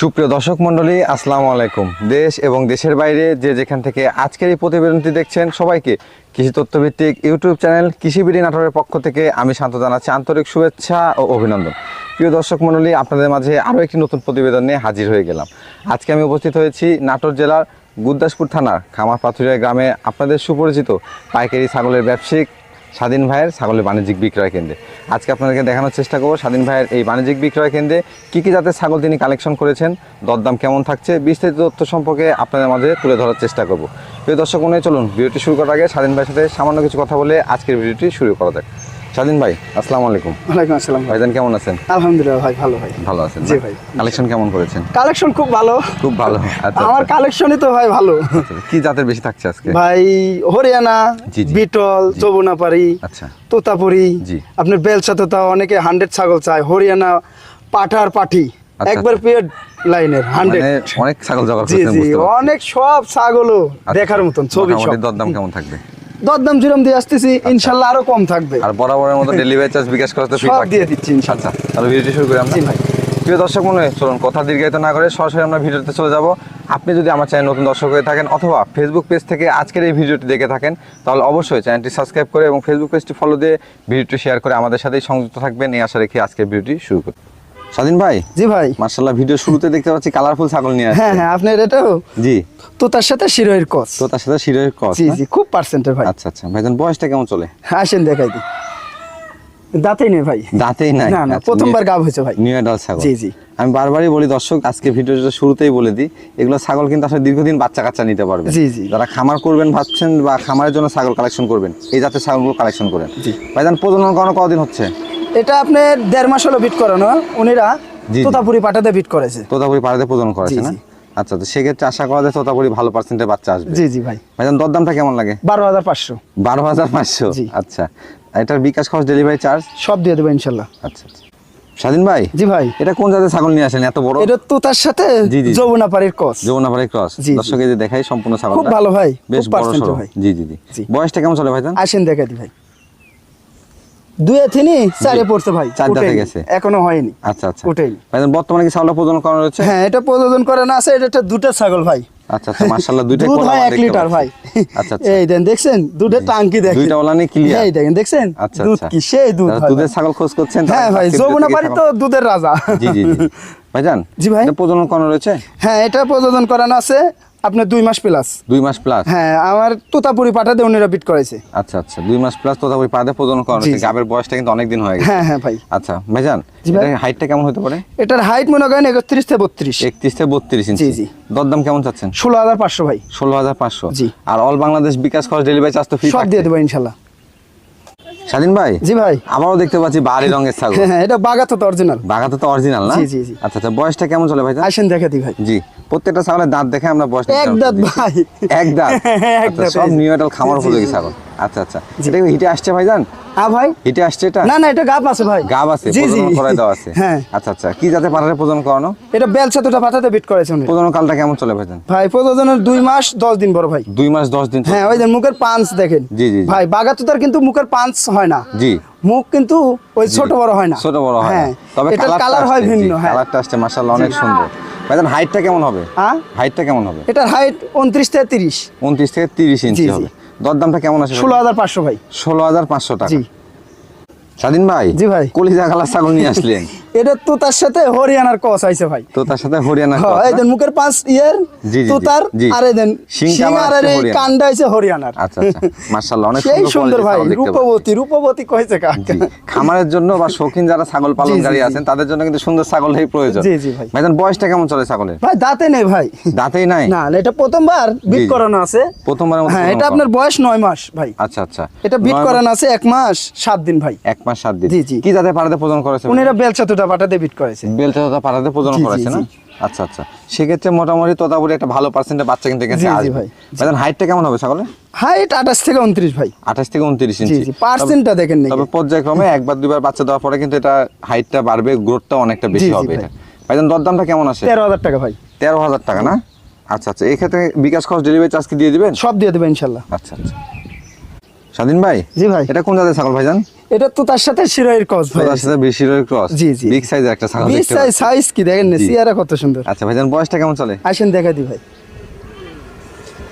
সুপ্রিয় দর্শক মণ্ডলী, আসসালামু আলাইকুম। দেশ এবং দেশের বাইরে যে যেখান থেকে আজকের এই প্রতিবেদনটি দেখছেন, সবাইকে কৃষি তথ্যভিত্তিক ইউটিউব চ্যানেল কৃষিবিড়ি নাটোরের পক্ষ থেকে আমি শান্ত জানাচ্ছি আন্তরিক শুভেচ্ছা ও অভিনন্দন। প্রিয় দর্শক মণ্ডলী, আপনাদের মাঝে আরও একটি নতুন প্রতিবেদন নিয়ে হাজির হয়ে গেলাম। আজকে আমি উপস্থিত হয়েছি নাটোর জেলার গুরদাসপুর থানার খামার পাথুরিয়া গ্রামে আপনাদের সুপরিচিত পাইকারি ছাগলের ব্যবসায়িক স্বাধীন ভাইয়ের ছাগলের বাণিজ্যিক বিক্রয় কেন্দ্রে। আজকে আপনাদেরকে দেখানোর চেষ্টা করব স্বাধীন ভাইয়ের এই বাণিজ্যিক বিক্রয় কেন্দ্রে কী কী জাতের ছাগল তিনি কালেকশন করেছেন, দরদাম কেমন থাকছে, বিস্তারিত তথ্য সম্পর্কে আপনাদের মাঝে তুলে ধরার চেষ্টা করব। প্রিয় দর্শক মনে চলুন ভিডিওটি শুরু করার আগে স্বাধীন ভাইয়ের সাথে সামান্য কিছু কথা বলে আজকের ভিডিওটি শুরু করা যাক। স্বাধীন ভাই আসসালামু আলাইকুম। ওয়ালাইকুম আসসালাম ভাইজান কেমন আছেন? আলহামদুলিল্লাহ ভাই ভালো ভাই। ভালো আছেন জি ভাই। কালেকশন কেমন করেছেন? কালেকশন খুব ভালো। খুব ভালো আচ্ছা আমার আচ্ছা। কালেকশনই তো ভাই ভালো। আচ্ছা, কি জাতের বেশি থাকছে আজকে? ভাই হরিয়ানা। বিটল জি। যমুনাপাড়ি আচ্ছা। তোতাপুরি জি। আপনার বেলচা তোতা অনেকে হান্ড্রেড ছাগল চায়। হরিয়ানা পাঠার পাঠি। আচ্ছা, একবার আচ্ছা। পিরিয়ড লাইনের হান্ড্রেড অনেক ছাগল জোগাড় জি করেছেন জি বুঝতে অনেক সব ছাগলও আচ্ছা, দেখার মতন ছবি সব। দরদাম কেমন থাকবে? দরদাম জিরম দিয়ে আসতেছি ইনশাল্লাহ আরও কম থাকবে। আর বরাবরের মতো ডেলিভারি চার্জ বিকাশ করতে সব দিয়ে দিচ্ছি ইনশাল্লাহ। আচ্ছা তাহলে ভিডিওটি শুরু করি আমরা। প্রিয় দর্শক মনে চলুন কথা দীর্ঘায়িত না করে সরাসরি আমরা ভিডিওতে চলে যাব। আপনি যদি আমার চ্যানেল নতুন দর্শক হয়ে থাকেন অথবা ফেসবুক পেজ থেকে আজকের এই ভিডিওটি দেখে থাকেন তাহলে অবশ্যই চ্যানেলটি সাবস্ক্রাইব করে এবং ফেসবুক পেজটি ফলো দিয়ে ভিডিওটি শেয়ার করে আমাদের সাথেই সংযুক্ত থাকবেন। এই আশা রেখে আজকের ভিডিওটি শুরু করি স্বাধীন ভাই? জি ভাই। মার্শাল্লাহ ভিডিও শুরুতে দেখতে পাচ্ছি কালারফুল ছাগল নিয়ে হ্যাঁ হ্যাঁ আপনার এটাও জি। তোতার সাথে শিরোয়ের কস। তো তার সাথে শিরের কস জি জি খুব পার্সেন্টের ভাই। আচ্ছা আচ্ছা। ভাইজান বয়সটা কেমন চলে? আসেন দেখাই দিই। দাঁতেই নেই ভাই। দাঁতেই নাই? না না আচ্ছা, প্রথমবার গাব হয়েছে ভাই। নিউ অ্যাডাল্ট ছাগল। জি, জি। আমি বারবারই বলি দর্শক আজকে ভিডিওটা শুরুতেই বলে দিই এগুলো ছাগল কিন্তু আসলে দীর্ঘদিন বাচ্চা কাচ্চা নিতে পারবে। জি, জি। যারা খামার করবেন ভাবছেন বা খামারের জন্য ছাগল কালেকশন করবেন এই জাতের ছাগলগুলো কালেকশন করেন। জি। ভাইজান প্রজনন করানো কতদিন হচ্ছে? এটা আপনার দেড় মাস হলো বিট করানো। উনিরা। তোতাপুরি পাটাতে বিট করেছে। তোতাপুরি পাড়াতে প্রজনন করেছে না? আচ্ছা তো সেক্ষেত্রে আশা করা যায় তোতাপুরি ভালো পার্সেন্টের বাচ্চা আসবে। জি জি ভাই। ভাইজান দরদামটা কেমন লাগে? বারো হাজার পাঁচশো। বারো হাজার পাঁচশো। আচ্ছা। এটার বিকাশ খরচ ডেলিভারি চার্জ সব দিয়ে দেবো ইনশাল্লাহ। আচ্ছা আচ্ছা। স্বাধীন ভাই? জি ভাই। এটা কোন জাতের ছাগল নিয়ে আসেন? এত বড়? এটা তো তার সাথে। যমুনাপাড়ির ক্রস। জি, জি। দর্শকে যে দেখাই সম্পূর্ণ ছাগল খুব ভালো ভাই। বেশ বড় ভাই। জি জি জি। জি। বয়সটা কেমন চলে ভাইজান? আসেন দেখাই দি ভাই। দুয়ে তিনি চারে পড়ছে ভাই চার দাঁতে গেছে। এখনও হয়নি আচ্ছা আচ্ছা। উঠেনি। ভাইজান বর্তমানে কি ছাগলটা প্রজনন করানো রয়েছে? হ্যাঁ এটা প্রযোজন করে না আছে এটা একটা দুটা ছাগল ভাই। আচ্ছা আচ্ছা মাশাআল্লাহ দুইটা দুধ হয় আমরা লিটার ভাই। আচ্ছা আচ্ছা। এই দেন দেখছেন? দুধের টাঙ্কি দেখেন। দুইটা ওলানি ক্লিয়ার? এই দেখেন দেখছেন? দুধ কি সেই দুধ দুধের ছাগল খোঁজ করছেন হ্যাঁ ভাই যমুনা তো দুধের রাজা। জি জি জি। ভাইজান জি ভাই। এটা প্রজনন করানো রয়েছে? হ্যাঁ এটা প্রযোজন করানো আছে। আপনার দুই মাস প্লাস দুই মাস প্লাস হ্যাঁ আমার তোতাপুরি পাঠাতে উনিরা বিট করেছে আচ্ছা আচ্ছা দুই মাস প্লাস তোতাপুরি পাদে প্রজনন করানো জি, জি। গাবের বয়সটা কিন্তু অনেক দিন হয়ে গেছে। হ্যাঁ হ্যাঁ ভাই। আচ্ছা ভাইজান জি ভাই। এটা হাইটটা কেমন হতে পারে? এটার হাইট মনে করেন একত্রিশ থেকে বত্রিশ। একত্রিশ থেকে বত্রিশ ইঞ্চি জি। দরদাম কেমন চাচ্ছেন? ষোলো হাজার পাঁচশো ভাই। ষোলো হাজার পাঁচশো। জি। আর অল বাংলাদেশ বিকাশ খরচ ডেলিভারি চার্জ তো ফ্রি সব দিয়ে দেব ইনশাল্লাহ। স্বাধীন ভাই? জি ভাই। আমারও দেখতে পাচ্ছি বাহারি রঙের ছাগল। হ্যাঁ হ্যাঁ এটা বাগাতো তো অরিজিনাল বাগাতো তো অরিজিনাল না? জি, জি, জি। আচ্ছা আচ্ছা বয়সটা কেমন চলে ভাই আসেন দেখে দিই ভাই। জি প্রত্যেকটা ছাগলের দাঁত দেখে আমরা বয়সটা এক দাঁত ভাই। এক দাঁত। আচ্ছা, সব এই নিউ এটাল খামার ফুলে গেছে ছাগল। আচ্ছা আচ্ছা। এটা হিটে আসছে ভাইজান? আ ভাই। হিটে আসছে এটা? না না এটা গাব আছে ভাই। গাব আছে জি জি। করাই দেওয়া আছে। হ্যাঁ। আচ্ছা আচ্ছা। কি যাতে পারে প্রজনন করানো? এটা বেলচা দুটা পাঠাতে বিট করেছে উনি। প্রজনন কালটা কেমন চলে ভাইজান? ভাই প্রযোজনের দুই মাস দশ দিন বড় ভাই। দুই মাস দশ দিন হ্যাঁ ওই যে মুখের পাঞ্চ দেখেন। জি, জি। ভাই বাগাতুতার কিন্তু মুখের পাঞ্চ হয় না। জি। মুখ কিন্তু ওই ছোট বড় হয় না। ছোট বড় হয় হ্যাঁ। তবে কালারটা কালার হয় ভিন্ন হ্যাঁ। কালারটা আসছে মাশাআল্লাহ অনেক সুন্দর। ভাইজান হাইটটা কেমন হবে? হ্যাঁ হাইটটা কেমন হবে? এটার হাইট উনত্রিশ থেকে তিরিশ। উনত্রিশ থেকে তিরিশ ইঞ্চি জি, জি। হবে। দরদামটা কেমন আছে ষোলো হাজার পাঁচশো ভাই। ষোলো হাজার পাঁচশো টাকা। স্বাধীন ভাই? জি ভাই। কলিজা কালার ছাগল নিয়ে আসলেন এটা তোতার সাথে হরিয়ানার কস আইছে ভাই। তো তার সাথে এই দেন মুখের পাঁচ ইয়ের তোতার জি। আর এই দেন আর এই। কান্ডা হইছে হরিয়ানার। আচ্ছা আচ্ছা। অনেক সুন্দর সুন্দর ভাই ছাগল রূপবতী রূপবতী কইছে কাকা। খামারের জন্য বা শৌখিন যারা ছাগল পালনকারী। আছেন তাদের জন্য কিন্তু সুন্দর ছাগলই প্রয়োজন। জি, জি, ভাই। ভাইজান বয়সটা কেমন চলে ছাগলের? ভাই দাঁতে নেই ভাই। দাঁতেই নাই? না এটা প্রথমবার বিট করানো আছে। প্রথমবার হ্যাঁ এটা আপনার বয়স নয় মাস ভাই। আচ্ছা আচ্ছা। এটা বিট করানো আছে এক মাস সাত দিন ভাই। মাস- এক মাস সাত দিন। জি, জি। কি যাতে পাড়াতে প্রজন করেছে উনিরা বেলচা বিট করেছে। বেলচা তোতা পাড়াতে প্রজন জি, জি, করেছে না? আচ্ছা আচ্ছা। সেক্ষেত্রে মোটামুটি তোতাপুরি একটা ভালো পার্সেন্টের বাচ্চা কিনতে জি, আসবে ভাই। হাইটটা কেমন হবে ছাগলের? হাইট আঠাশ থেকে উনত্রিশ ভাই। আঠাশ থেকে উনত্রিশ ইঞ্চি পার্সেন্টটা দেখেন তবে পর্যায়ক্রমে একবার দুইবার বাচ্চা দেওয়ার পরে কিন্তু এটা হাইটটা বাড়বে গ্রোথটা অনেকটা বেশি হবে। এটা। ভাইজান দরদামটা কেমন আসে তেরো হাজার টাকা ভাই। তেরো হাজার টাকা না? আচ্ছা আচ্ছা। এই ক্ষেত্রে বিকাশ খরচ ডেলিভারি চার্জ কি দিয়ে দিবেন? সব দিয়ে দেবে ইনশাল্লাহ। আচ্ছা আচ্ছা। স্বাধীন ভাই? জি ভাই। এটা কোন জাতের ছাগল ভাইজান? এটা তো তার সাথে শিরোয়ের কস ভাই তার সাথে বেশি ক্রস জি, জি। বিগ সাইজের একটা ছাগল দেখতে সাইজ সাইজ কি? দেখেন না সিয়ারা কত সুন্দর। আচ্ছা ভাইজান বয়সটা কেমন চলে? আসেন দেখা দি ভাই।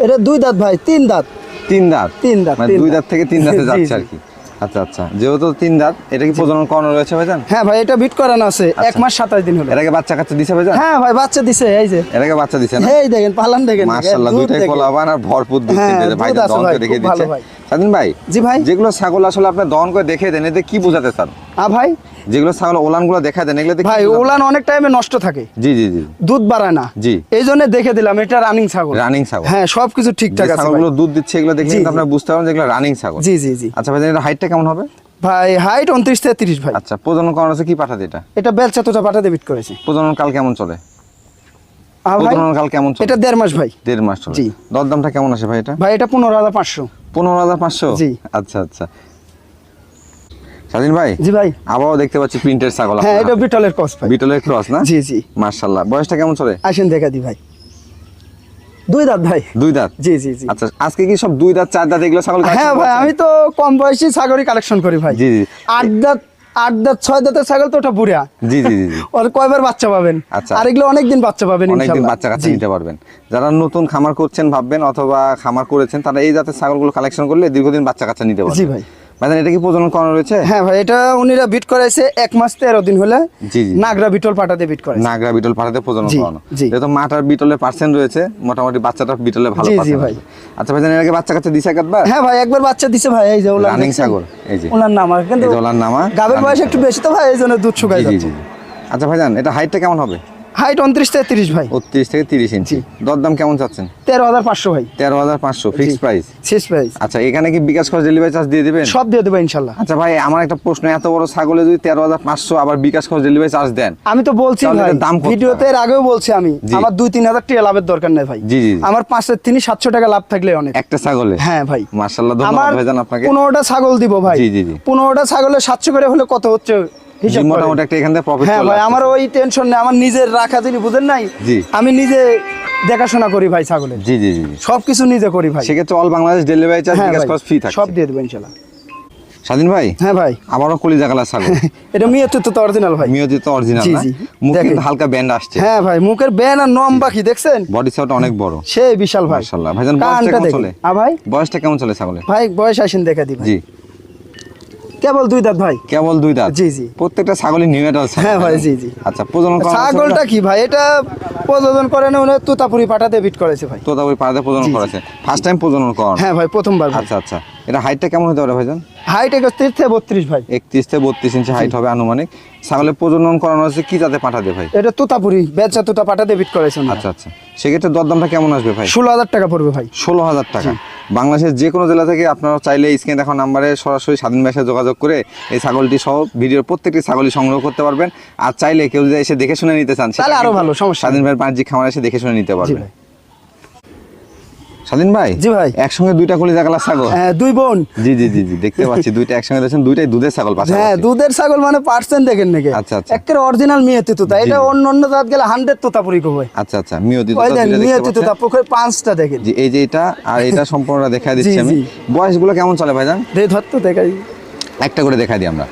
এটা দুই দাঁত ভাই তিন দাঁত। তিন দাঁত? তিন দাঁত, মানে দুই দাঁত। দাঁত থেকে তিন দাঁতে যাচ্ছে আর কি। আচ্ছা আচ্ছা। যেহেতু তিন দাঁত এটা কি প্রজনন করানো রয়েছে ভাইজান? হ্যাঁ ভাই এটা বিট করানো আছে। এক মাস সাতাশ দিন হলো। এর আগে বাচ্চা কাচ্চা দিছে ভাইজান? হ্যাঁ ভাই বাচ্চা দিছে এই যে। এর আগে বাচ্চা দিছে না? এই দেখেন পালান দেখেন। মাশাআল্লাহ দুইটাই। পোলাবান আর ভরপুর দুধ হ্যাঁ, ভাই দহন দেখে দিচ্ছে। ভাই। স্বাধীন ভাই? জি ভাই। যেগুলো ছাগল আসলে আপনি দহন করে দেখে দেন এতে কি বোঝাতে চান? আ ভাই। যেগুলো ছাগল ওলানগুলো দেখা দেন এগুলো ভাই ওলান অনেক টাইমে নষ্ট থাকে। জি জি জি। দুধ বাড়ায় না। জি। এই জন্য দেখে দিলাম এটা রানিং ছাগল। রানিং ছাগল। হ্যাঁ সবকিছু ঠিকঠাক আছে ছাগলগুলো দুধ দিচ্ছে এগুলো দেখে কিন্তু আপনারা বুঝতে পারবেন যেগুলো রানিং ছাগল। জি জি জি। আচ্ছা ভাই এটা হাইটটা কেমন হবে? ভাই হাইট উনত্রিশ থেকে তিরিশ ভাই। আচ্ছা প্রজনন করানো আছে কি পাঠাতে এটা? এটা বেলচা তোটা পাঠাতে বিট করেছি। প্রজনন কাল কেমন চলে? প্রজনন কাল কেমন চলে? এটা দেড় মাস ভাই। দেড় মাস চলে। জি। দরদামটা কেমন আসে ভাই এটা? ভাই এটা পনেরো হাজার পাঁচশো। পনেরো হাজার পাঁচশো? জি। আচ্ছা আচ্ছা। স্বাধীন ভাই? জি ভাই। আবারও দেখতে পাচ্ছি প্রিন্টের ছাগল হ্যাঁ এটা বিটলের কস ভাই। বিটলের ক্রস না? জি জি। মার্শাল্লাহ বয়সটা কেমন চলে? আসেন দেখা দি ভাই। দুই দাঁত ভাই। দুই দাঁত? জি জি জি। আচ্ছা আজকে কি সব দুই দাঁত চার দাঁত এগুলো ছাগল হ্যাঁ ভাই আমি তো কম বয়সী ছাগলই কালেকশন করি ভাই। জি জি। আট দাঁত আট দাঁত ছয় দাঁতের ছাগল তো ওটা বুড়া জি জি জি জি। ওর কয়বার বাচ্চা পাবেন আচ্ছা। আর এগুলো অনেকদিন বাচ্চা পাবেন অনেকদিন। বাচ্চা কাচ্চা নিতে পারবেন যারা নতুন খামার করছেন ভাববেন অথবা খামার করেছেন তারা এই জাতের ছাগলগুলো কালেকশন করলে দীর্ঘদিন বাচ্চা কাচ্চা নিতে পারবেন জি ভাই। ভাইজান এটা কি প্রজনন করানো রয়েছে? হ্যাঁ ভাই এটা উনিরা বিট করাইছে এক মাস তেরো দিন হলে। জি, জি। নাগরা বিটল পাটাতে বিট করাইছে। নাগরা বিটল পাঠাতে প্রজনন করানো। যেহেতু মাটার বিটলে পার্সেন্ট রয়েছে মোটামুটি বাচ্চাটা বিটলে ভালো জি, জি ভাই। আচ্ছা ভাইজান এর আগে বাচ্চা কাচ্চা দিছে একবার? হ্যাঁ ভাই একবার বাচ্চা দিছে ভাই এই যে ওলার রানিং দেখছেন? এই যে। ওলার নাম কিন্তু ওলার নামা গাবের বয়স একটু বেশি তো ভাই এই জন্য দুধ যাচ্ছে। আচ্ছা ভাইজান এটা হাইটটা কেমন হবে? হাইট উনত্রিশ থেকে তিরিশ ভাই। বত্রিশ থেকে তিরিশ ইঞ্চি। দরদাম কেমন চাচ্ছেন? তেরো হাজার পাঁচশো ভাই। তেরো হাজার পাঁচশো ফিক্স প্রাইস শেষ প্রাইস আচ্ছা এখানে কি বিকাশ খরচ ডেলিভারি চার্জ দিয়ে দিবেন? সব দিয়ে দেবো ইনশাল্লাহ। আচ্ছা ভাই আমার একটা প্রশ্ন এত বড় ছাগলে যদি তেরো হাজার পাঁচশো আবার বিকাশ খরচ ডেলিভারি চার্জ দেন আমি তো বলছি ভাই দাম ভিডিওতে এর আগেও বলছি আমি আমার দুই তিন হাজার টাকা লাভের দরকার নেই ভাই। জি, জি। আমার পাঁচের তিনি সাতশো টাকা লাভ থাকলে অনেক। একটা ছাগলে? হ্যাঁ ভাই। মার্শাল্লাহ ধন্যবাদ ভাইজান আপনাকে। পনেরোটা ছাগল দিব ভাই। জি, জি। পনেরোটা ছাগলের সাতশো করে হলে কত হচ্ছে? মোটামুটি একটা এখান থেকে প্রফিট হ্যাঁ ভাই আমার ওই টেনশন নেই আমার নিজের রাখা যিনি বুঝেন নাই আমি নিজে দেখাশোনা করি ভাই ছাগলের জি জি জি জি। সবকিছু নিজে করি ভাই। সেক্ষেত্রে all Bangladesh delivery charge bKash খরচ ফ্রি থাকে সব দিয়ে দেবো ইনশাল্লাহ। স্বাধীন ভাই? হ্যাঁ ভাই। আবারও কলিজা কালার ছাগল। এটা মিয়াতে তো অরিজিনাল ভাই। তো অরিজিনাল জি, না? জি। মুখ দেখেন। কিন্তু হালকা ব্যান্ড আসছে। হ্যাঁ ভাই মুখের ব্যান আর নম বাকি দেখছেন? বডি সাউট অনেক বড়। সে বিশাল ভাই। ভাইজান বয়সটা কেমন চলে? আ ভাই? বয়সটা কেমন চলে ছাগলের? ভাই বয়স আসেন দেখা দি ভাই। জি। কেবল দুই দাঁত ভাই। কেবল দুই দাঁত? জি, জি। প্রত্যেকটা ছাগলই নিউ এডাল হ্যাঁ ভাই, জি, জি। আচ্ছা প্রজনন ছাগলটা কি ভাই? এটা প্রজনন করে না উনি তোতাপুরি পাঠাতে বিট করেছে ভাই। তোতাপুরি পাঠাতে প্রজনন। করেছে। ফার্স্ট টাইম প্রজনন করানো হ্যাঁ ভাই প্রথমবার আচ্ছা আচ্ছা। এটা হাইটটা কেমন হতে পারে ভাইজান? হাইট একত্রিশ থেকে বত্রিশ ভাই। একত্রিশ থেকে বত্রিশ ইঞ্চি হাইট হবে আনুমানিক। ছাগলের প্রজনন করানো হচ্ছে কি যাতে পাঠাতে ভাই? এটা তুতাপুরি বেচা তুতা পাঠাতে বিট করেছে উনি। আচ্ছা আচ্ছা। সেক্ষেত্রে দরদামটা কেমন আসবে ভাই? ষোলো হাজার টাকা পড়বে ভাই। ষোলো হাজার টাকা। বাংলাদেশের যে কোনো জেলা থেকে আপনারা চাইলে স্ক্রিনে দেখা নাম্বারে সরাসরি স্বাধীন ব্যবসায় যোগাযোগ করে এই ছাগলটি সহ ভিডিওর প্রত্যেকটি ছাগলই সংগ্রহ করতে পারবেন। আর চাইলে কেউ যদি এসে দেখে শুনে নিতে চান তাহলে আরও কিন্তু ভালো, সমস্যা স্বাধীন ভাইয়ের বাণিজ্যিক খামার এসে দেখে শুনে নিতে পারবেন। স্বাধীন ভাই? জি ভাই। একসঙ্গে দুইটা কলিজা কালার ছাগল? হ্যাঁ দুই বোন। জি জি জি জি দেখতে পাচ্ছি। দুইটা একসঙ্গে দেখছেন দুইটাই দুধের ছাগল হ্যাঁ দুধের ছাগল মানে পার্সেন্ট দেখেন নাকি? আচ্ছা, আচ্ছা। একের অরিজিনাল মিয়াতে তুতা। এটা অন্য অন্য জাত গেলে হান্ড্রেড তুতাপুরি কবে আচ্ছা আচ্ছা মিয়তি ওই দেন মিয়াতে তুতা পুকুর পাঁচটা দেখেন। জি এই যে এটা আর এটা সম্পূর্ণ দেখা দিচ্ছি আমি। বয়সগুলো কেমন চলে ভাইজান? দে ধরতো দেখাই। একটা করে দেখাই দিই আমরা।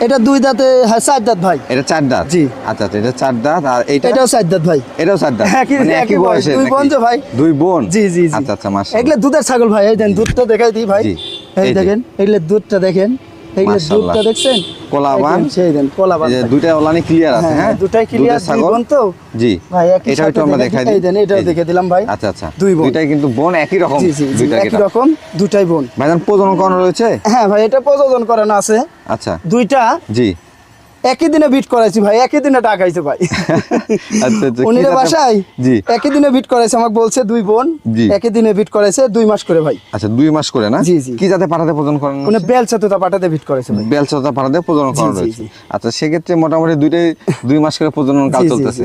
এটা দুই দাঁতে হ্যাঁ চার দাঁত ভাই। এটা চার দাঁত? জি। আচ্ছা আচ্ছা এটা চার দাঁত আর এইটা? এটাও চার দাঁত ভাই। এটাও চার দাঁত? একই- কিন্তু একই বয়সে দুই বোন ভাই। দুই বোন? জি জি আচ্ছা আচ্ছা মাস এগুলো দুধের ছাগল ভাই এই দেন দুধটা দেখাই দিই ভাই। এই দেখেন এগুলো দুধটা দেখেন। দুধটা দেখছেন? কোলাবান। সেই দেন কোলাবান এই যে ভাই। দুইটা ওলানি ক্লিয়ার আছে হ্যাঁ, হ্যাঁ? দুটাই ক্লিয়ার দুই বোন তো। জি। ভাই একই এটা একটু আমরা দেখাই দেখাই দিই। দিই। দেন, এটাও দেখে দিলাম ভাই। আচ্ছা আচ্ছা। দুই বোন। দুইটাই কিন্তু বোন একই রকম। দুইটা একই দুটাই বোন। ভাইজান প্রজনন করানো রয়েছে? হ্যাঁ ভাই এটা প্রযোজন করানো আছে। আচ্ছা। দুইটা জি। একই দিনে বিট করাইছি ভাই একই দিনে টাকাইছে ভাই। আচ্ছা আচ্ছা উনি বাসায়? জি। একই দিনে বিট করাইছে আমাকে বলছে দুই বোন একই দিনে বিট করাইছে দুই মাস করে ভাই। আচ্ছা দুই মাস করে না? জি, জি। কি যাতে পাঠাতে প্রজনন করানো উনি বেলচা তো পাঠাতে বিট করেছে ভাই। বেলচতা পাঠাতে প্রজনন রয়েছে আচ্ছা সেক্ষেত্রে মোটামুটি দুইটাই দুই মাস করে প্রজনন কাল জি, জি, চলতেছে।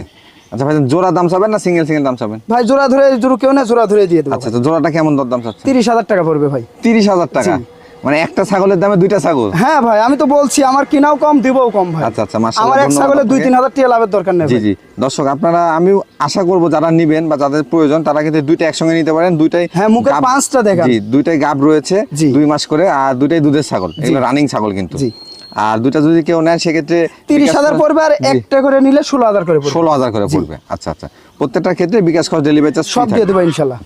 আচ্ছা ভাই জোড়া দাম চাবেন না সিঙ্গেল সিঙ্গেল দাম চাবেন? ভাই জোড়া ধরে জোড়া কেউ না জোড়া ধরে দিয়ে দেবো আচ্ছা জোড়াটা কেমন দর দাম চাচ্ছে তিরিশ হাজার টাকা পড়বে ভাই। তিরিশ হাজার টাকা। মানে একটা ছাগলের দামে দুইটা ছাগল? হ্যাঁ ভাই আমি তো বলছি আমার কিনাও কম দিবও কম ভাই। আচ্ছা, আচ্ছা, মাশাআল্লাহ, আমার এক ছাগলে দুই। তিন হাজার টাকা লাভের দরকার নেই জি জি। দর্শক আপনারা আমি আশা করব যারা নিবেন বা যাদের প্রয়োজন তারা কিন্তু দুইটা একসঙ্গে নিতে পারেন। দুইটাই হ্যাঁ, গাব- পাঁচটা দেখান। জি দুইটাই গাব রয়েছে জি। দুই মাস করে আর দুইটাই দুধের ছাগল। এগুলো রানিং ছাগল কিন্তু। জি। আর দুইটা যদি কেউ নেন সেক্ষেত্রে তিরিশ হাজার পড়বে আর একটা করে নিলে ষোলো হাজার করে ষোলো হাজার করে পড়বে। আচ্ছা আচ্ছা। প্রত্যেকটার ক্ষেত্রে বিকাশ খরচ ডেলিভারি চার্জ সব দিয়ে দেবো ইনশাল্লাহ।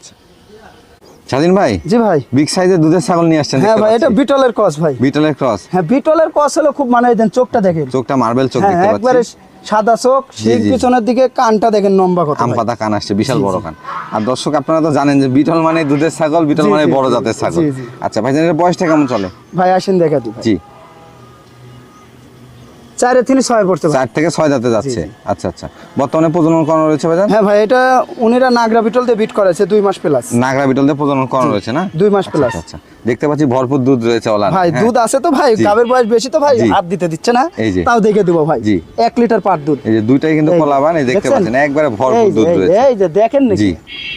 স্বাধীন ভাই? জি ভাই। বিগ সাইজের দুধের ছাগল নিয়ে আসছেন হ্যাঁ ভাই এটা বিটলের ক্রস ভাই। বিটলের ক্রস হ্যাঁ বিটলের ক্রস হলো খুব মানে দেন চোখটা দেখেন। চোখটা মার্বেল চোখ হ্যাঁ দেখতে একবারে সাদা চোখ শির পিছনের দিকে কানটা দেখেন লম্বা কত আম পাতা কান আসছে বিশাল বড় কান। আর দর্শক আপনারা তো জানেন যে বিটল মানে দুধের ছাগল বিটল মানে বড় জাতের ছাগল। আচ্ছা ভাই এর বয়সটা কেমন চলে? ভাই আসেন দেখা দিই জি। চারে তিনি ছয় পড়তে চার থেকে ছয় দাঁতে যাচ্ছে। আচ্ছা আচ্ছা। বর্তমানে প্রজনন করানো রয়েছে হ্যাঁ ভাই এটা উনিরা নাগরা বিটল দিয়ে বিট করেছে দুই মাস প্লাস নাগরা বিটল দিয়ে প্রজনন করানো রয়েছে না? দুই মাস আচ্ছা, প্লাস আচ্ছা, আচ্ছা। দেখতে পাচ্ছি ভরপুর দুধ রয়েছে ওলা ভাই দুধ আছে তো ভাই। গাবের বয়স বেশি তো ভাই হাত দিতে দিচ্ছে না। এই যে। তাও দেখে দেবো ভাই। জি। এক লিটার পার দুধ। এই যে দুইটাই কিন্তু এই যে, কলাবান এই দেখতে? পাচ্ছেন একবারে ভরপুর দুধ রয়েছে। এই যে দেখেন নাকি? জি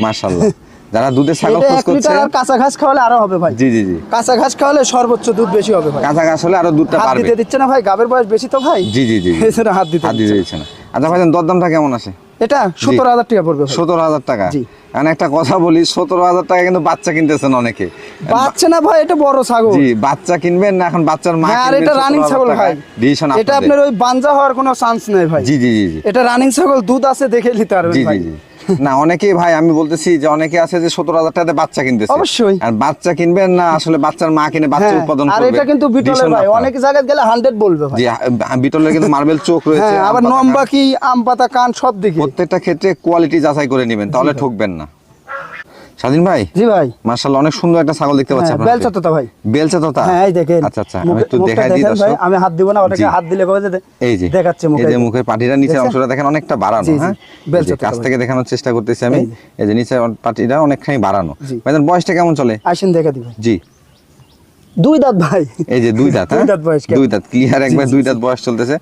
মাশাআল্লাহ। যারা দুধের ছাগল খোঁজ করছে কাঁচা ঘাস খাওয়ালে আরও হবে ভাই। জি জি জি। কাঁচা ঘাস খাওয়ালে সর্বোচ্চ দুধ বেশি হবে ভাই। কাঁচা গাছ হলে আরও দুধটা হাত পারবে দিতে দিচ্ছে না ভাই গাবের বয়স বেশি তো ভাই। জি জি জি জি। হাত দিতে হাত দিতে। দিচ্ছে না। আচ্ছা ভাইজান দরদামটা কেমন আছে? এটা সতেরো হাজার টাকা পড়বে ভাই। সতেরো হাজার টাকা। জি। এখন একটা কথা বলি সতেরো হাজার টাকা কিন্তু বাচ্চা কিনতেছেন অনেকে। বাচ্চা না ভাই এটা বড় ছাগল। জি বাচ্চা কিনবেন না এখন বাচ্চার মা আর এটা রানিং ছাগল? ভাই। ডিসিশন এটা আপনার ওই বাঞ্জা হওয়ার কোনো চান্স নেই ভাই। জি জি জি এটা রানিং ছাগল দুধ আছে দেখে নিতে পারবেন জি ভাই। জি জি। না অনেকেই ভাই আমি বলতেছি যে অনেকে আছে যে সতেরো হাজার টাকাতে বাচ্চা কিনতেছে। অবশ্যই। আর বাচ্চা কিনবেন না আসলে বাচ্চার মা কিনে বাচ্চা হ্যাঁ, উৎপাদন আর এটা কিন্তু বিটলের ভাই অনেক জায়গায় গেলে হান্ড্রেড বলবে ভাই। বিটলের কিন্তু মার্বেল চোখ রয়েছে হ্যাঁ আবার নম্বা কি আম পাতা কান সব দিকে। প্রত্যেকটা ক্ষেত্রে কোয়ালিটি যাচাই করে নেবেন তাহলে ঠকবেন না। স্বাধীন ভাই? জি ভাই। অনেক সুন্দর একটা ছাগল দেখতে পাচ্ছি হ্যাঁ, বেলচা তোতা ভাই। বেলচা তোতা হ্যাঁ এই দেখেন। আচ্ছা আচ্ছা আমি একটু দেখাই দিই দর্শক। আমি হাত দিব না ওটাকে হাত দিলে কবে যে এই যে দেখাচ্ছে মুখে এই যে মুখের পাটিটা নিচের অংশটা দেখেন অনেকটা বাড়ানো হ্যাঁ? বেলচা তোতা কাছ থেকে দেখানোর চেষ্টা করতেছি আমি। এই যে। নিচের পাটিটা অনেকখানি বাড়ানো। বয়সটা কেমন চলে? আসেন দেখা দিবেন জি। দুই দাঁত ভাই। এই যে দুই দাঁত দুই হ্যাঁ? দাঁত বয়স দুই দাঁত ক্লিয়ার একবার দুই দাঁত বয়স চলতেছে।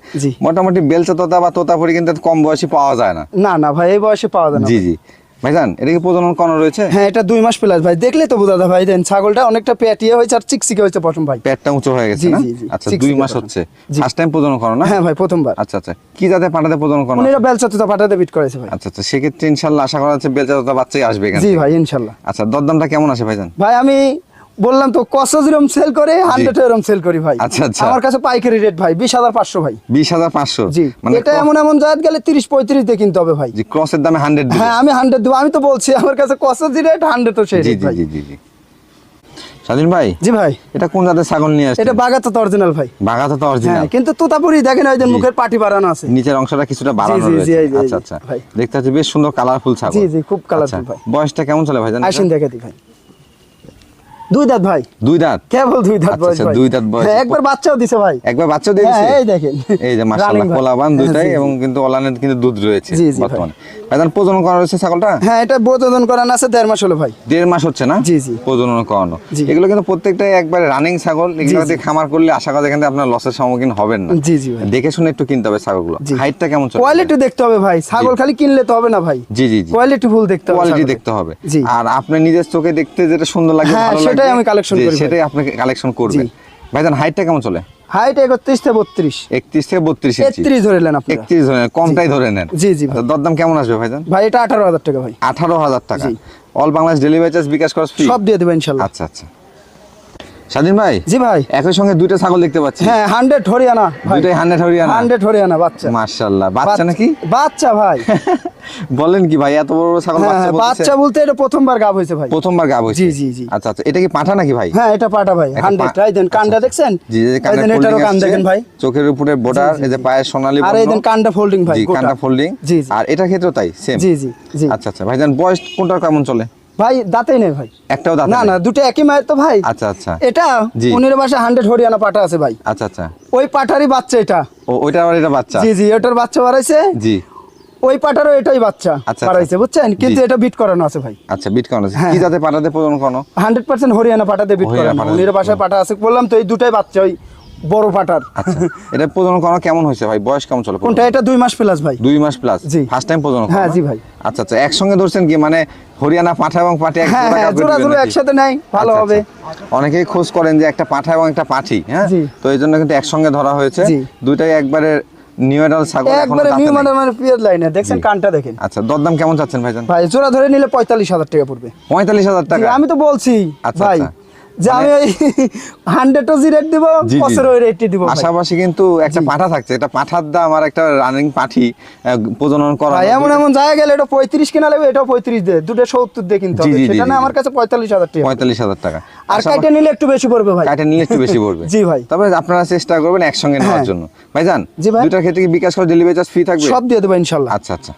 মোটামুটি বেলচা তোতা বা তোতাপুরি কিন্তু কম বয়সে পাওয়া যায় না। না না ভাই এই বয়সে পাওয়া যায় না জি জি। ভাইজান এটা কি প্রজনন করানো রয়েছে? হ্যাঁ এটা দুই মাস প্লাস ভাই। দেখলে তো বোঝা ভাই দেন ছাগলটা অনেকটা পেটিয়ে হয়েছে আর চিকচিকে হয়েছে প্রথম ভাই। পেটটা উঁচু হয়ে গেছে না। আচ্ছা দুই মাস হচ্ছে। ফার্স্ট টাইম প্রজনন করো না? হ্যাঁ ভাই প্রথমবার। আচ্ছা আচ্ছা কি জাতে পাঠাতে প্রজনন করো উনিরা বেলচা পাঠাতে বিট করেছে ভাই। আচ্ছা আচ্ছা সেক্ষেত্রে আশা করা যাচ্ছে বেলচা তোতা বাচ্চাই আসবে জি ভাই ইনশাল্লাহ। আচ্ছা দরদামটা কেমন আছে ভাইজান? ভাই আমি বললাম তো কত যেরকম সেল করে হান্ড্রেড এরকম সেল করি ভাই। আচ্ছা, আচ্ছা। আমার কাছে পাইকারি রেট ভাই বিশ হাজার পাঁচশো ভাই। বিশ হাজার পাঁচশো? জি। মানে এটা এমন এমন জায়গা গেলে তিরিশ পঁয়ত্রিশ দিয়ে কিনতে হবে ভাই। জি ক্রসের দামে হান্ড্রেড হ্যাঁ আমি হান্ড্রেড দেবো। আমি তো বলছি আমার কাছে কত রেট হান্ড্রেড তো সেই জি জি জি জি স্বাধীন ভাই? জি ভাই। এটা কোন জাতের ছাগল নিয়ে আসছে এটা বাগাতো তো অরিজিনাল ভাই। বাঘাতে তো হ্যাঁ অরিজিনাল কিন্তু তোতাপুরি দেখেন ওই যে মুখের পাটি বাড়ানো আছে। নিচের অংশটা কিছুটা বাড়ানো জি, জি, রয়েছে। যে, আচ্ছা আচ্ছা। ভাই। দেখতে পাচ্ছি বেশ সুন্দর কালারফুল ছাগল। জি, জি, খুব colourful আচ্ছা, ভাই। বয়সটা কেমন চলে ভাই জানেন আসেন দেখে দি ভাই। দুই দাঁত ভাই। দুই দাঁত? কেবল দুই দাঁত আচ্ছা, বয়স আচ্ছা, দুই দাঁত বয়স। হ্যাঁ, একবার বাচ্চাও দিছে ভাই। একবার বাচ্চা দিয়ে হ্যাঁ, দিছে? এই দেখেন। এই যে মাশাআল্লাহ কোলাবান দুইটাই জি। এবং কিন্তু ওলানের কিন্তু দুধ রয়েছে। বর্তমানে। ভাইজান প্রজনন করা ছাগলটা? হ্যাঁ এটা বোধন করানো আছে দেড় মাস হলো ভাই। দেড় মাস হচ্ছে না? জি, জি। প্রজনন করানো। এগুলো কিন্তু প্রত্যেকটাই একবারে রানিং ছাগল। এগুলো দিয়ে খামার করলে আশা করা যায় আপনার লসের সম্মুখীন হবেন না। জি, জি ভাই। দেখে শুনে একটু কিনতে হবে ছাগলগুলো। হাইটটা কেমন চলে? কোয়ালিটি দেখতে হবে ভাই। ছাগল খালি কিনলে তো হবে না ভাই। জি জি জি। কোয়ালিটি ফুল দেখতে হবে কোয়ালিটি দেখতে হবে। আর আপনি নিজের চোখে দেখতে যেটা সুন্দর লাগে হ্যাঁ, ভালো সেটাই আমি কালেকশন করি সেটাই আপনি কালেকশন করবেন ভাইজান হাইটটা কেমন চলে? হাইট একত্রিশ থেকে বত্রিশ। একত্রিশ থেকে বত্রিশ ইঞ্চি। একত্রিশ ধরে নেন আপনি একত্রিশ ধরে কমটাই ধরে নেন। জি, জি ভাই। দাম দরদাম কেমন আসবে ভাইজান? ভাই এটা আঠারো হাজার টাকা ভাই। আঠারো হাজার টাকা। All Bangladesh delivery charge bKash খরচ ফ্রি সব দিয়ে দেবেন ইনশাল্লাহ। আচ্ছা আচ্ছা। স্বাধীন ভাই? জি ভাই। একই সঙ্গে দুইটা ছাগল দেখতে পাচ্ছি। হ্যাঁ হান্ড্রেড হরিয়ানা দুইটাই হান্ড্রেড হরিয়ানা। হান্ড্রেড হরিয়ানা বাচ্চা। মাশাআল্লাহ। বাচ্চা নাকি? বাচ্চা ভাই। বলেন কি ভাই এত বড় বড় ছাগল হ্যাঁ বাচ্চা বাচ্চা বলতে এটা প্রথমবার গাব হয়েছে ভাই। প্রথমবার গাব হয়েছে? জি, জি, জি। আচ্ছা আচ্ছা। এটা কি পাঠা নাকি ভাই? হ্যাঁ এটা পাটা ভাই হান্ড্রেড এই দেন কানটা আচ্ছা, দেখছেন? জি যে এই কানে দেন এটারও কান দেখেন ভাই। চোখের উপরে বর্ডার এই যে পায়ের সোনালী আর এই দেন কানটা ফোল্ডিং ভাই জি। কানটা ফোল্ডিং জি জি। আর এটার ক্ষেত্রেও তাই সেম জি জি জি। আচ্ছা আচ্ছা। ভাইজান বয়স কোনটার কেমন চলে? ভাই দাঁতেই নেই ভাই। একটাও দাঁত না না দুটো একই মায়ের তো ভাই। আচ্ছা আচ্ছা। এটা জি। উনির বাসা হান্ড্রেড হরিয়ানা পাটা আছে ভাই। আচ্ছা আচ্ছা। ওই পাটারই বাচ্চা এটা। ও ওইটা এটা বাচ্চা? জি জি ওটার বাচ্চা বাড়াইছে। জি। ওই পাটারও এটাই বাচ্চা আচ্ছা, বাড়াইছে বুঝছেন? কিন্তু এটা বিট করানো আছে ভাই। আচ্ছা বিট কেমন আছে। হ্যাঁ, কি। যাতে পাঠাতে প্রজন কোনো হান্ড্রেড পার্সেন্ট হরিয়ানা পাটাতে বিট করানো। উনির বাসায় পাটা আছে বললাম তো এই দুটাই বাচ্চা ওই বড় পাটার। আচ্ছা। এটা প্রজন করানো কেমন হয়েছে ভাই? বয়স কেমন চলে কোনটা? এটা দুই মাস প্লাস ভাই। দুই মাস প্লাস জি। ফার্স্ট টাইম প্রজন হ্যাঁ, জি ভাই। আচ্ছা আচ্ছা। একসঙ্গে ধরছেন কি? মানে হরিয়ানা পাঠা এবং হ্যাঁ জোড়া হ্যাঁ জোড়া? একসাথে নাই ভালো আচ্ছা, হবে। আচ্ছা। অনেকেই খোঁজ করেন যে একটা পাঠা এবং একটা পাঠি হ্যাঁ? তো এই জন্য কিন্তু একসঙ্গে ধরা হয়েছে। দুইটাই একবারে নিউরাল ছাগল এখনও একবারে নিউ মানে মানে পিয়ার লাইনে দেখেন কানটা দেখেন। আচ্ছা দরদাম কেমন চাচ্ছেন ভাইজান? ভাই জোড়া ধরে নিলে পঁয়তাল্লিশ হাজার টাকা পড়বে। পঁয়তাল্লিশ হাজার জি, টাকা? আমি তো বলছি আচ্ছা, ভাই আচ্ছা। যে আমি ওই হান্ড্রেড জি রেট দিব। বছর ওই রেটটি দিব পাশাপাশি কিন্তু একটা পাঠা থাকছে। এটা পাঠার দাম আর একটা রানিং পাঠি প্রজনন করা এমন এমন জায়গা গেলে এটা পঁয়ত্রিশ কিনা লাগবে এটাও পঁয়ত্রিশ দুটো সত্তর দিয়ে কিনতে হবে। জি, জি, সেটা না আমার কাছে পঁয়তাল্লিশ হাজার টাকা। পঁয়তাল্লিশ হাজার টাকা। আর নিলে একটু বেশি পড়বে ভাই। নিলে একটু বেশি পড়বে। জি ভাই। তবে আপনারা চেষ্টা করবেন একসঙ্গে নেওয়ার হ্যাঁ। জন্য। ভাইজান জি ভাই। দুইটার ক্ষেত্রে কি বিকাশ করে ডেলিভারি চার্জ ফ্রি থাকবে? সব দিয়ে দেবো ইনশাল্লাহ। আচ্ছা আচ্ছা।